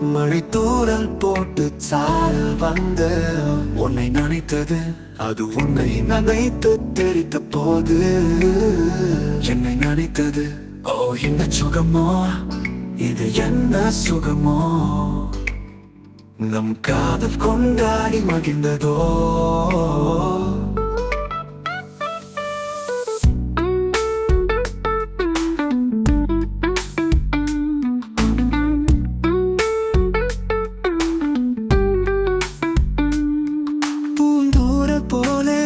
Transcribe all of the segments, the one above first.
மழை தூரல் போட்டு சாரல் வந்த உன்னை நினைத்தது அது உன்னை நினைத்து தெரித்த போது. என்னை நினைத்தது ஓ என்ன சுகமோ? இது என்ன சுகமோ? நம் காதல் கொண்டாடி மகிழ்ந்ததோ?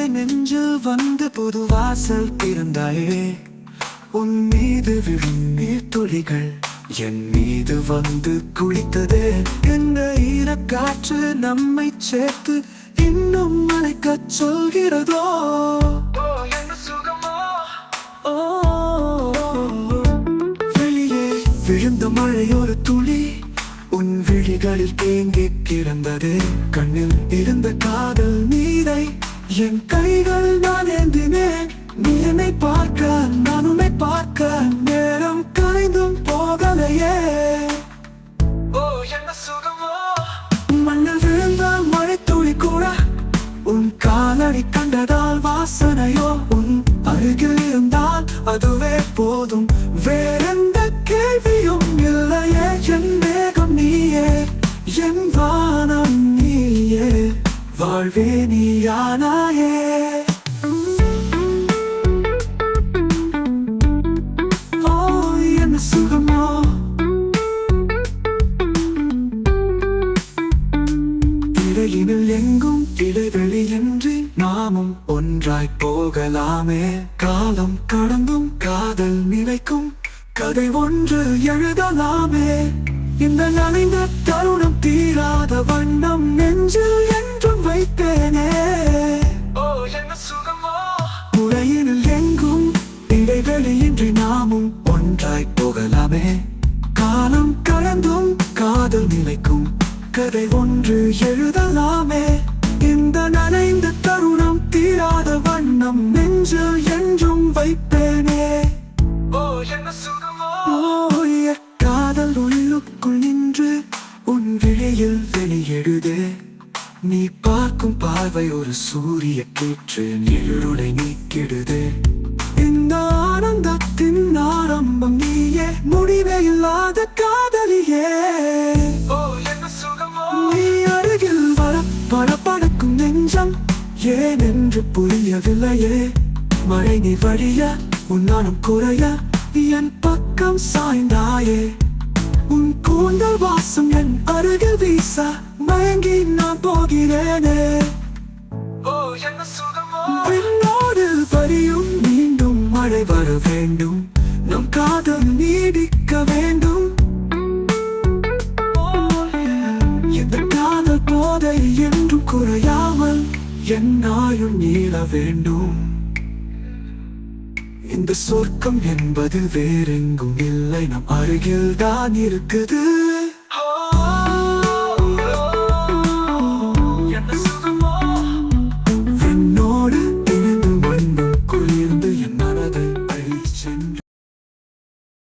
நெஞ்சில் வந்து புது வாசல் திறந்தாயே. உன் மீது விழும் நீர் துளிகள் என் மீது வந்து குளித்தது. இந்த ஈரக்காற்று நம்மை சேர்த்து இன்னும் மலைக்கச் சொல்கிறதோ? வெளியே விழுந்த மழை ஒரு துளி. உன் விழிகளில் தேங்கி கிடந்தது. கண்ணில் இருந்த காதல் நீரை என் கைகள் நான் ஏந்தினேன் நீ என்னை பார்க்க நான் உன்னை பார்க்க நேரம் கரைந்தும் போகலையே. ஓ என்ன சுகமோ? மண்ணில் விழுந்த மழை துளி கூட. உன் காலடி கண்டதால் வாசனையோ உன் அருகில் இருந்தால் அதுவே போதும். வேறெந்த வாழ்வே நீயானாயே எங்கும் இடைவெளி என்று எங்கும் நாமும் ஒன்றாய் போகலாமே காலம் கடந்தும் காதல் நிலைக்கும் கதை ஒன்று எழுதலாமே இந்த நனைந்த தருணம் தீராத வண்ணம் நெஞ்சில் என் போகலாமே காலம் கடந்தும் காதல் நிலைக்கும். கதை ஒன்று எழுதலாமே. இந்த நனைந்த தருணம் தீராத வண்ணம் நெஞ்சில் என்றும் வைப்பேனே. ஓ காதல் உள்ளுக்குள் நின்று உன் விழியில் வெளியெழுதே நீ பார்க்கும் பார்வை ஒரு சூரிய கீற்று இருளை நீக்கிடுதே. இந்த ஆனந்தத்தின் என்று புரியவில்லையே மழை நீ வழிய உன்னானம் குறைய என் பக்கம் சாய்ந்தாயே. உன் கூந்தல் வாசம் என் அருகில் வீச மயங்கி நான் போகிறேனே. ஓ வரியும் மீண்டும் மழை வர வேண்டும். நம் காதல் நீடிக்க வேண்டும். எந்த காதல் போதை என்றும் என்னாயும் நீள வேண்டும். இந்த சொர்க்கம் என்பது வேறெங்கும் இல்லை. நம் அருகில் தான் இருக்குது.